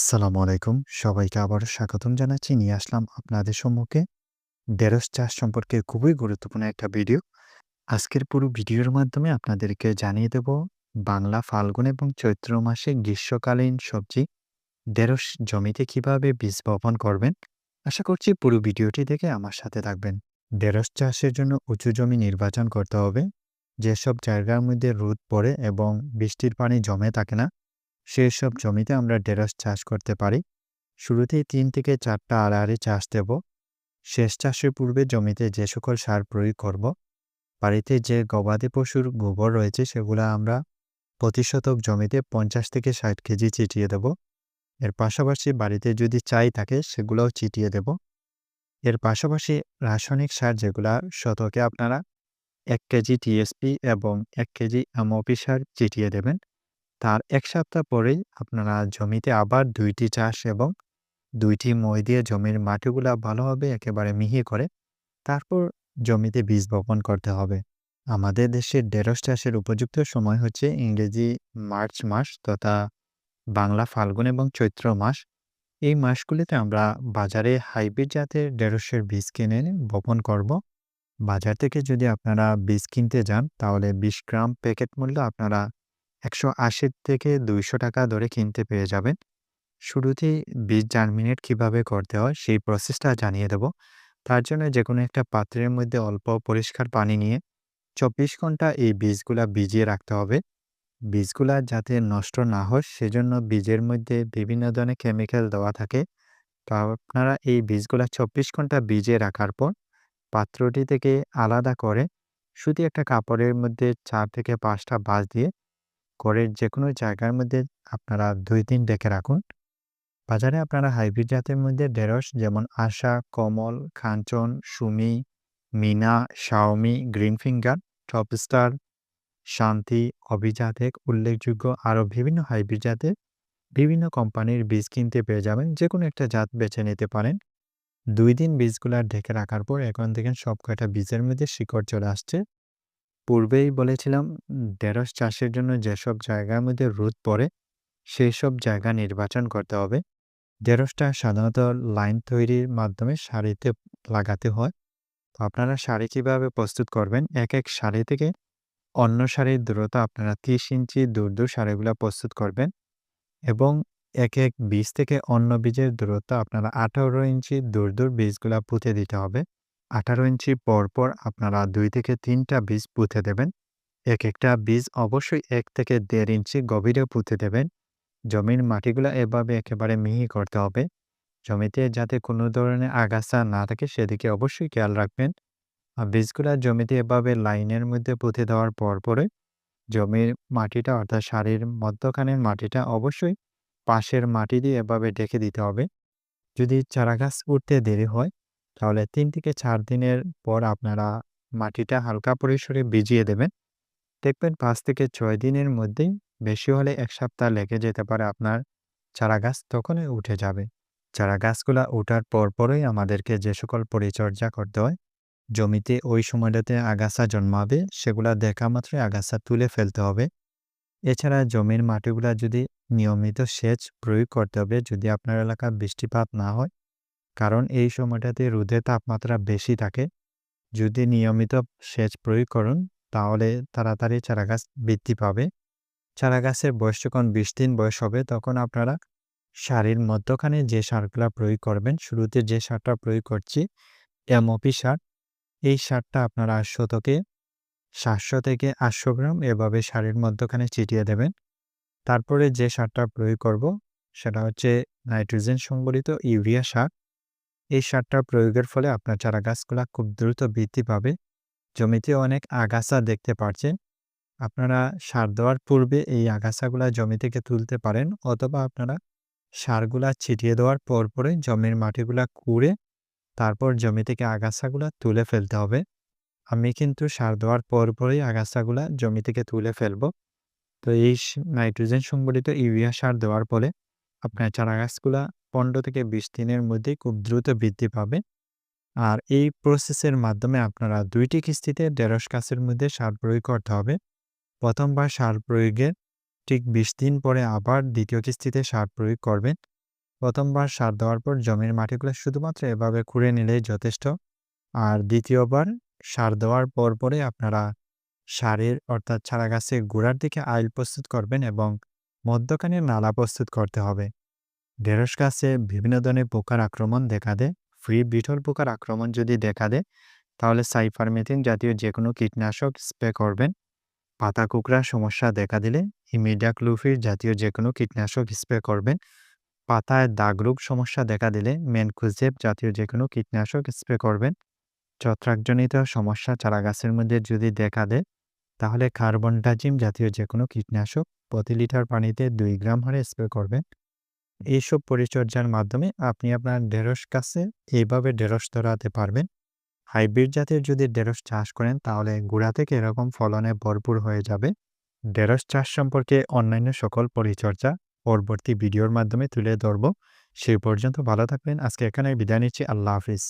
আসসালামু আলাইকুম। সবাইকে আবারও স্বাগতম জানাচ্ছি। নিয়ে আসলাম আপনাদের সম্মুখে ঢেঁড়স চাষ সম্পর্কে খুবই গুরুত্বপূর্ণ একটা ভিডিও। আজকের পুরো ভিডিওর মাধ্যমে আপনাদেরকে জানিয়ে দেব বাংলা ফাল্গুন এবং চৈত্র মাসে গ্রীষ্মকালীন সবজি ঢেঁড়স জমিতে কীভাবে বীজ বপন করবেন। আশা করছি পুরো ভিডিওটি দেখে আমার সাথে থাকবেন। ঢেঁড়স চাষের জন্য উঁচু জমি নির্বাচন করতে হবে। যেসব জায়গার মধ্যে রোদ পড়ে এবং বৃষ্টির পানি জমে থাকে না সেসব জমিতে আমরা ঢেঁড়স চাষ করতে পারি। শুরুতেই তিন থেকে চারটা আড়াআড়ি চাষ দেব। শেষ চাষের পূর্বে জমিতে যে সকল সার প্রয়োগ করব, বাড়িতে যে গবাদি পশুর গোবর রয়েছে সেগুলো আমরা প্রতি শতক জমিতে পঞ্চাশ থেকে ষাট কেজি চিটিয়ে দেব। এর পাশাপাশি বাড়িতে যদি চাই থাকে সেগুলোও চিটিয়ে দেব। এর পাশাপাশি রাসায়নিক সার যেগুলা শতকে আপনারা এক কেজি টিএসপি এবং এক কেজি এমওপি সার চিটিয়ে দেবেন। তার এক সপ্তাহ পরেই আপনারা জমিতে আবার দুইটি চাষ এবং দুইটি মই দিয়ে জমির মাটিগুলা ভালোভাবে একেবারে মিহি করে তারপর জমিতে বীজ বপন করতে হবে। আমাদের দেশের ঢেঁড়স চাষের উপযুক্ত সময় হচ্ছে ইংরেজি মার্চ মাস তথা বাংলা ফাল্গুন এবং চৈত্র মাস। এই মাসগুলিতে আমরা বাজারে হাইব্রিড জাতের ঢেঁড়সের বীজ কিনে বপন করব। বাজার থেকে যদি আপনারা বীজ কিনতে যান তাহলে বিশ গ্রাম প্যাকেট মূল্য আপনারা একশো আশি থেকে দুইশো টাকা ধরে কিনতে পেয়ে যাবেন। শুরুতেই বীজ জার্মিনেট কীভাবে করতে হয় সেই প্রসেসটা জানিয়ে দেব। তার জন্য যে কোনো একটা পাত্রের মধ্যে অল্প পরিষ্কার পানি নিয়ে চব্বিশ ঘণ্টা এই বীজগুলা ভিজিয়ে রাখতে হবে। বীজগুলা যাতে নষ্ট না হয় সেজন্য বীজের মধ্যে বিভিন্ন ধরনের কেমিক্যাল দেওয়া থাকে। তো আপনারা এই বীজগুলা চব্বিশ ঘণ্টা ভিজিয়ে রাখার পর পাত্রটি থেকে আলাদা করে শুধু একটা কাপড়ের মধ্যে চার থেকে পাঁচটা বাঁশ দিয়ে ঘরের যে কোনো জায়গার মধ্যে আপনারা দুই দিন রেখে রাখুন। বাজারে আপনারা হাইব্রিড জাতের মধ্যে ঢেঁড়স যেমন Asha, Kamal Kanchan Sumi, Mina, Xiaomi, green finger, top star, Shanti অভিজাতেক উল্লেখযোগ্য আরও বিভিন্ন হাইব্রিড জাতের বিভিন্ন কোম্পানির বীজ কিনতে পেয়ে যাবেন। যে কোনো একটা জাত বেছে নিতে পারেন। দুই দিন বীজগুলো ঢেকে রাখার পর এখন দেখেন সব কয়টা বীজের মধ্যে শিকড় চলে আসছে। পূর্বেই বলেছিলাম ঢেঁড়স চাষের জন্য যেসব জায়গার মধ্যে রোদ পড়ে সেই সব জায়গা নির্বাচন করতে হবে। ঢেঁড়সটা সাধারণত লাইন তৈরির মাধ্যমে সারিতে লাগাতে হয়। তো আপনারা সারি কীভাবে প্রস্তুত করবেন? এক এক সারি থেকে অন্য সারির দূরত্ব আপনারা তিরিশ ইঞ্চি দূর দূর সারিগুলো প্রস্তুত করবেন এবং এক এক বীজ থেকে অন্য বীজের দূরত্ব আপনারা আঠারো ইঞ্চি দূর দূর বীজগুলা পুঁতে দিতে হবে। আঠারো ইঞ্চি পর পর আপনারা দুই থেকে তিনটা বীজ পুঁতে দেবেন। এক একটা বীজ অবশ্যই এক থেকে দেড় ইঞ্চি গভীরে পুঁতে দেবেন। জমির মাটিগুলো এভাবে একেবারে মিহি করতে হবে। জমিতে যাতে কোনো ধরনের আগাছা না থাকে সেদিকে অবশ্যই খেয়াল রাখবেন। আর বীজগুলা জমিতে এভাবে লাইনের মধ্যে পুঁতে দেওয়ার পর পরে জমির মাটিটা অর্থাৎ সারির মধ্যখানের মাটিটা অবশ্যই পাশের মাটি দিয়ে এভাবে ডেকে দিতে হবে। যদি চারাগাছ উঠতে দেরি হয় তাহলে তিন থেকে চার দিনের পর আপনারা মাটিটা হালকা পরিসরে ভিজিয়ে দেবেন। দেখবেন পাঁচ থেকে ছয় দিনের মধ্যেই বেশি হলে এক সপ্তাহ লেগে যেতে পারে আপনার চারা গাছ তখনই উঠে যাবে। চারা গাছগুলা ওঠার পরপরই আমাদেরকে যে সকল পরিচর্যা করতে হয়, জমিতে ওই সময়টাতে আগাছা জন্মাবে, সেগুলা দেখা মাত্রই আগাছা তুলে ফেলতে হবে। এছাড়া জমির মাটিগুলা যদি নিয়মিত সেচ প্রয়োগ করতে হবে, যদি আপনার এলাকা বৃষ্টিপাত না হয় কারণ এই সময়টাতে রোদের তাপমাত্রা বেশি থাকে। যদি নিয়মিত সেচ প্রয়োগ করুন, তাহলে তাড়াতাড়ি চারাগাছ বৃদ্ধি পাবে। চারাগাছের বয়স যখন বিশ দিন বয়স হবে, তখন আপনারা সারের মধ্যখানে যে সারগুলা প্রয়োগ করবেন, শুরুতে যে সারটা প্রয়োগ করছি, এমওপি সার, এই সারটা আপনারা শতকে সাতশো থেকে আটশো গ্রাম এভাবে সারের মধ্যখানে ছিটিয়ে দেবেন। তারপরে যে সারটা প্রয়োগ করব, সেটা হচ্ছে নাইট্রোজেন সংবলিত ইউরিয়া সার। এই সারটা প্রয়োগের ফলে আপনার চারা গাছগুলা খুব দ্রুত বৃদ্ধি পাবে। জমিতে অনেক আগাছা দেখতে পাচ্ছেন আপনারা সার দেওয়ার পূর্বে এই আগাছাগুলা জমি থেকে তুলতে পারেন অথবা আপনারা সারগুলা ছিটিয়ে দেওয়ার পর পরে জমির মাটিগুলা কুড়ে তারপর জমি থেকে আগাছাগুলা তুলে ফেলতে হবে। আমি কিন্তু সার দেওয়ার পর পরেই আগাছাগুলা জমি থেকে তুলে ফেলব। তো এই নাইট্রোজেন সংবলিত ইউরিয়া সার দেওয়ার ফলে আপনার চারা গাছগুলা পনেরো থেকে বিশ দিনের মধ্যে খুব দ্রুত বৃদ্ধি পাবে আর এই প্রসেসের মাধ্যমে আপনারা দুইটি কিস্তিতে ঢেঁড়স গাছের মধ্যে সার প্রয়োগ করতে হবে। প্রথমবার সার প্রয়োগের ঠিক বিশ দিন পরে আবার দ্বিতীয় কিস্তিতে সার প্রয়োগ করবেন। প্রথমবার সার দেওয়ার পর জমির মাটিগুলো শুধুমাত্র এভাবে খুঁড়ে নিলেই যথেষ্ট। আর দ্বিতীয়বার সার দেওয়ার পর পরে আপনারা সারের অর্থাৎ চারা গাছের গোড়ার দিকে আইল প্রস্তুত করবেন এবং মধ্যখানে নালা প্রস্তুত করতে হবে। ঢেঁড়স গাছে বিভিন্ন ধরনের পোকার আক্রমণ দেখা দেয়। ফ্রি বিটল পোকার আক্রমণ যদি দেখা দেয়, তাহলে সাইফারমেথিন জাতীয় যে কোনো কীটনাশক স্প্রে করবেন। পাতা কুকড়ার সমস্যা দেখা দিলে ইমিডাক্লুফির জাতীয় যে কোনো কীটনাশক স্প্রে করবেন। পাতায় দাগ রোগ সমস্যা দেখা দিলে মেনকুজেব জাতীয় যে কোনো কীটনাশক স্প্রে করবেন। ছত্রাকজনিত সমস্যা চারা গাছের মধ্যে যদি দেখা দেয়, তাহলে কার্বন ডাজিম জাতীয় যে কোনো কীটনাশক প্রতি লিটার পানিতে দুই গ্রাম হারে স্প্রে করবেন। এইসব পরিচর্যার মাধ্যমে আপনি আপনার ঢেঁড়স কাছে এইভাবে ঢেঁড়স ধরাতে পারবেন। হাইব্রিড জাতের যদি ঢেঁড়স চাষ করেন, তাহলে গোড়া থেকে এরকম ফলনে ভরপুর হয়ে যাবে। ঢেঁড়স চাষ সম্পর্কে অন্যান্য সকল পরিচর্যা পরবর্তী ভিডিওর মাধ্যমে তুলে ধরব। সেই পর্যন্ত ভালো থাকবেন। আজকে এখানে বিদায় নিচ্ছি। আল্লাহ হাফিজ।